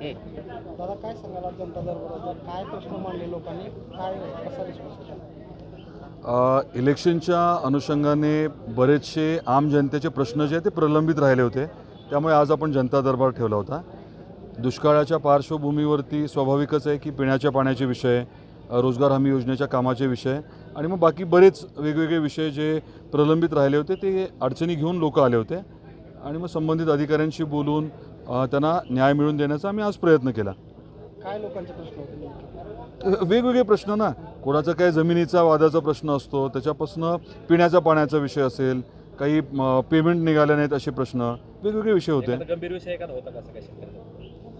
दादा काय जनता दरबारात काय प्रश्न मांडले लोकांनी? काय कसा रिस्पॉन्स होता? इलेक्शनच्या अनुषंगाने बरेचसे आम जनतेचे प्रश्न जे आहेत ते प्रलंबित राहिले होते. त्यामुळे आज आपण जनता दरबार ठेवला होता. दुष्काळाच्या पार्श्वभूमीवरती स्वाभाविकच आहे की पिण्याच्या पाण्याचे विषय रोजगार हमी योजनेच्या कामाचे विषय आणि मग बाकी बरेच वेगवेगळे विषय जे प्रलंबित राहिले होते ते अडचणी घेऊन लोक आले होते. आणि मग संबंधित अधिकाऱ्यांशी बोलून त्यांना न्याय मिळवून देण्याचा आम्ही आज प्रयत्न केला. काय लोकांचे प्रश्न होते? वेगवेगळे प्रश्न ना. कोणाचा काय जमिनीचा वादाचा प्रश्न असतो त्याच्यापासून पिण्याच्या पाण्याचा विषय असेल काही पेमेंट निघाले नाहीत असे प्रश्न वेगवेगळे विषय होते. गंभीर विषय?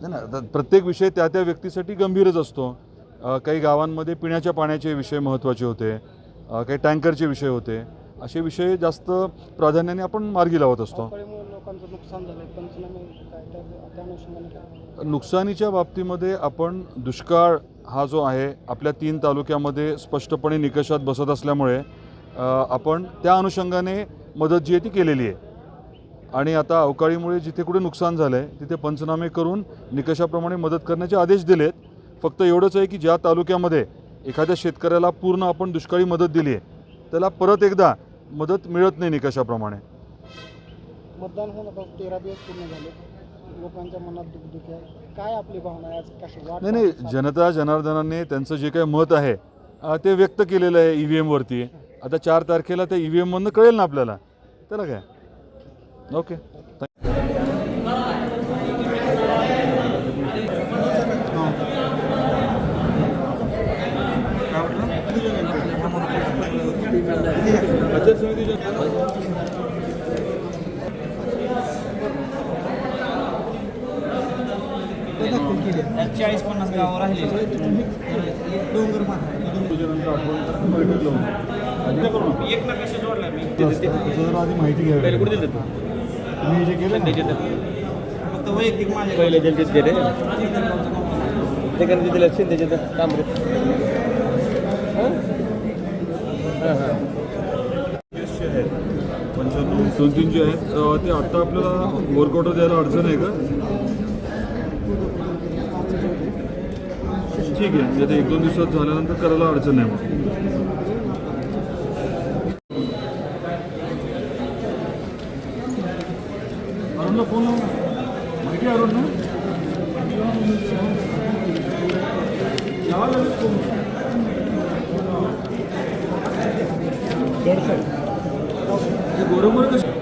नाही ना प्रत्येक विषय त्या त्या व्यक्तीसाठी गंभीरच असतो. काही गावांमध्ये पिण्याच्या पाण्याचे विषय महत्त्वाचे होते काही टँकरचे विषय होते. असे विषय जास्त प्राधान्याने आपण मार्गी लावत असतो. लोकांचं नुकसान झालंय पंचनामे काय त्या- अनुषंगाने काय? नुकसानीच्या बाबतीमध्ये आपण दुष्काळ हा जो आहे आपल्या तीन तालुक्यामध्ये स्पष्टपणे निकषात बसत असल्यामुळे आपण त्या अनुषंगाने मदत जी आहे ती केलेली आहे. आणि आता अवकाळीमुळे जिथे कुठे नुकसान झालं आहे तिथे पंचनामे करून निकषाप्रमाणे मदत करण्याचे आदेश दिलेत. फक्त एवढंच आहे की ज्या तालुक्यामध्ये एखाद्या शेतकऱ्याला पूर्ण आपण दुष्काळी मदत दिली आहे त्याला परत एकदा मदत मिळत नाही निकषाप्रमाणे. मतदान होऊन आता तेरा दिवस पूर्ण झाले. लोकांच्या मनात दुखदुखी आहे. काय आपली भावना आहे? आज कशी वाट नाही नाही जनता जनार्दनाने त्यांचं जे काही मत आहे अ, ते व्यक्त केलेलं आहे ई व्ही एमवरती आता चार तारखेला त्या ई व्ही एममधनं कळेल ना आपल्याला. त्याला काय? ओके. चाळीस पन्नास गावं राहिले एक ना कसे जोडला मी आधी माहिती घ्यावी पहिले कुठे दिलं तू तुम्ही जे केलं त्याच्यात फक्त वैयक्तिक माझ्या पहिले जनतेत गेले ते करते दिलं शिंदेचे त्याच्यात केस हां हां दोन तीन जे आहेत ते आत्ता आपल्याला वर्कआउट द्यायला अडचण आहे का? ठीक आहे म्हणजे ते एक दोन दिवसात झाल्यानंतर करायला अडचण नाही मग फोन माहिती अरुण गोरंबर कसं